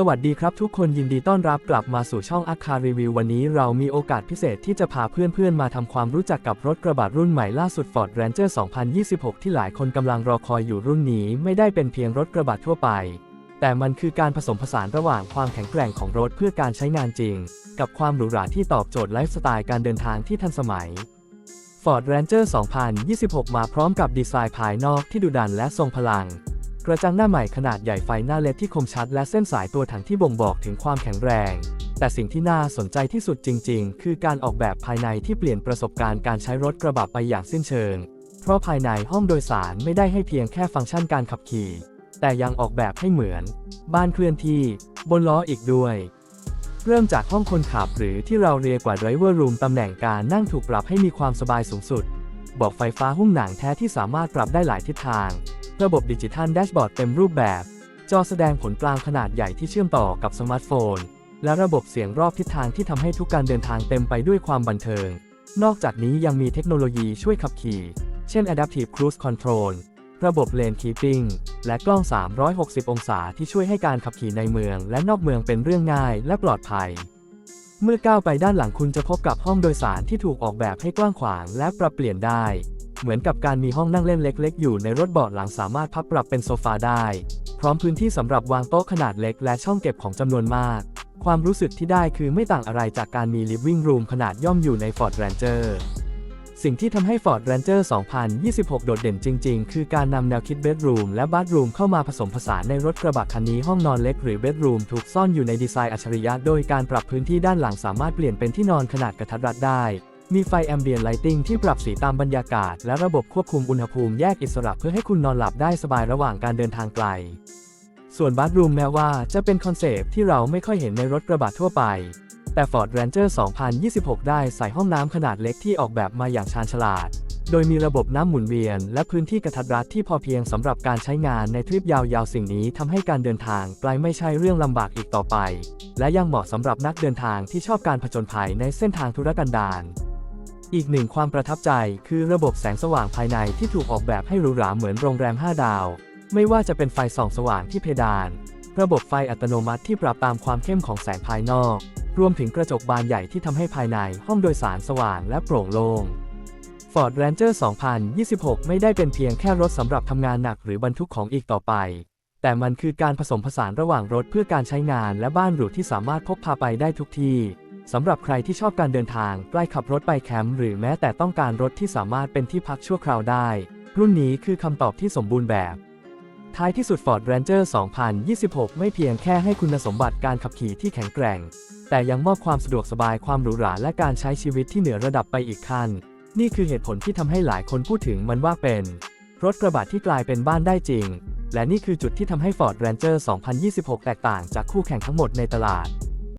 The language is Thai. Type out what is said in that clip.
สวัสดีครับทุกคนยินดีต้อนรับกลับมาสู่ช่องอาคารีวิววันนี้เรามีโอกาสพิเศษที่จะพาเพื่อนๆ มาทำความรู้จักกับรถกระบะรุ่นใหม่ล่าสุด Ford Ranger 2026 ที่หลายคนกำลังรอคอยอยู่รุ่นนี้ไม่ได้เป็นเพียงรถกระบะทั่วไป แต่มันคือการผสมผสานระหว่างความแข็งแกร่งของรถเพื่อการใช้งานจริง กับความหรูหราที่ตอบโจทย์ไลฟ์สไตล์การเดินทางที่ทันสมัย Ford Ranger 2026 มาพร้อมกับดีไซน์ภายนอกที่ดุดันและทรงพลัง กระจังหน้าใหม่ขนาดใหญ่ไฟหน้าเลดที่คมชัดและเส้นสายตัวถังที่บ่งบอกถึงความแข็งแรง แต่สิ่งที่น่าสนใจที่สุดจริง ๆ คือการออกแบบภายในที่เปลี่ยนประสบการณ์การใช้รถกระบะไปอย่างสิ้นเชิง เพราะภายในห้องโดยสารไม่ได้ให้เพียงแค่ฟังก์ชันการขับขี่ แต่ยังออกแบบให้เหมือน บ้านเคลื่อนที่ บนล้ออีกด้วย เริ่มจากห้องคนขับหรือที่เราเรียกว่า driver room ตำแหน่งการนั่งถูกปรับให้มีความสบายสูงสุด บอกไฟฟ้าหุ้มหนังแท้ที่สามารถปรับได้หลายทิศทาง ระบบดิจิทัลแดชบอร์ดเต็มรูปแบบ จอแสดงผลกลางขนาดใหญ่ที่เชื่อมต่อกับสมาร์ทโฟน และระบบเสียงรอบทิศทางที่ทำให้ทุกการเดินทางเต็มไปด้วยความบันเทิง นอกจากนี้ยังมีเทคโนโลยีช่วยขับขี่ เช่น Adaptive Cruise Control ระบบ Lane Keeping และกล้อง 360 องศาที่ช่วยให้การขับขี่ในเมือง และนอกเมืองเป็นเรื่องง่ายและปลอดภัย เมื่อก้าวไปด้านหลังคุณจะพบกับห้องโดยสารที่ถูกออกแบบให้กว้างขวางและปรับเปลี่ยนได้ เหมือนกับการมีห้องนั่งเล่นเล็กๆ อยู่ในรถเบาะหลังสามารถพับปรับเป็นโซฟาได้ พร้อมพื้นที่สำหรับวางโต๊ะขนาดเล็กและช่องเก็บของจำนวนมาก ความรู้สึกที่ได้คือไม่ต่างอะไรจากการมี living room ขนาดย่อมอยู่ใน Ford Ranger สิ่งที่ทำให้ Ford Ranger 2026 โดดเด่นจริง ๆ คือการนำแนวคิด bedroom และ bathroom เข้ามาผสมผสานในรถกระบะคันนี้ห้องนอนเล็กหรือ bedroom ถูกซ่อนอยู่ในดีไซน์อัจฉริยะโดยการปรับพื้นที่ด้านหลังสามารถเปลี่ยนเป็นที่นอนขนาดกระทัดรัดได้ มีไฟ ambient lighting ที่ปรับสีตามบรรยากาศ และระบบควบคุมอุณหภูมิแยกอิสระเพื่อให้คุณนอนหลับได้สบายระหว่างการเดินทางไกล ส่วนบาร์รูมแม้ว่าจะเป็นคอนเซปต์ที่เราไม่ค่อยเห็นในรถกระบะทั่วไป แต่ Ford Ranger 2026 ได้ใส่ห้องน้ำขนาดเล็กที่ออกแบบมาอย่างชาญฉลาด โดยมีระบบน้ำหมุนเวียน และพื้นที่กระทัดรัดที่พอเพียงสำหรับการใช้งานในทริปยาวๆ สิ่งนี้ทำให้การเดินทางไกลไม่ใช่เรื่องลำบากอีกต่อไป และยังเหมาะสำหรับนักเดินทางที่ชอบการผจญภัยในเส้นทางธุรกันดาร อีกหนึ่งความประทับใจคือระบบแสงสว่างภายในที่ถูกออกแบบให้หรูหราเหมือนโรงแรม 5 ดาว ไม่ว่าจะเป็นไฟส่องสว่างที่เพดาน ระบบไฟอัตโนมัติที่ปรับตามความเข้มของแสงภายนอก รวมถึงกระจกบานใหญ่ที่ทำให้ภายในห้องโดยสารสว่างและโปร่งโล่ง Ford Ranger 2026 ไม่ได้เป็นเพียงแค่รถสำหรับทำงานหนักหรือบรรทุกของอีกต่อไป แต่มันคือการผสมผสานระหว่างรถเพื่อการใช้งานและบ้านหรูที่สามารถพกพาไปได้ทุกที่ สำหรับใครที่ชอบการเดินทางใกล้ขับรถไปแคมป์หรือแม้แต่ต้องการรถที่สามารถเป็นที่พักชั่วคราวได้ รุ่นนี้คือคำตอบที่สมบูรณ์แบบ ท้ายที่สุด Ford Ranger 2026 ไม่เพียงแค่ให้คุณสมบัติการขับขี่ที่แข็งแกร่ง แต่ยังมอบความสะดวกสบายความหรูหราและการใช้ชีวิตที่เหนือระดับไปอีกขั้น นี่คือเหตุผลที่ทำให้หลายคนพูดถึงมันว่าเป็น รถกระบะที่กลายเป็นบ้านได้จริง และนี่คือจุดที่ทำให้ Ford Ranger 2026 แตกต่างจากคู่แข่งทั้งหมดในตลาด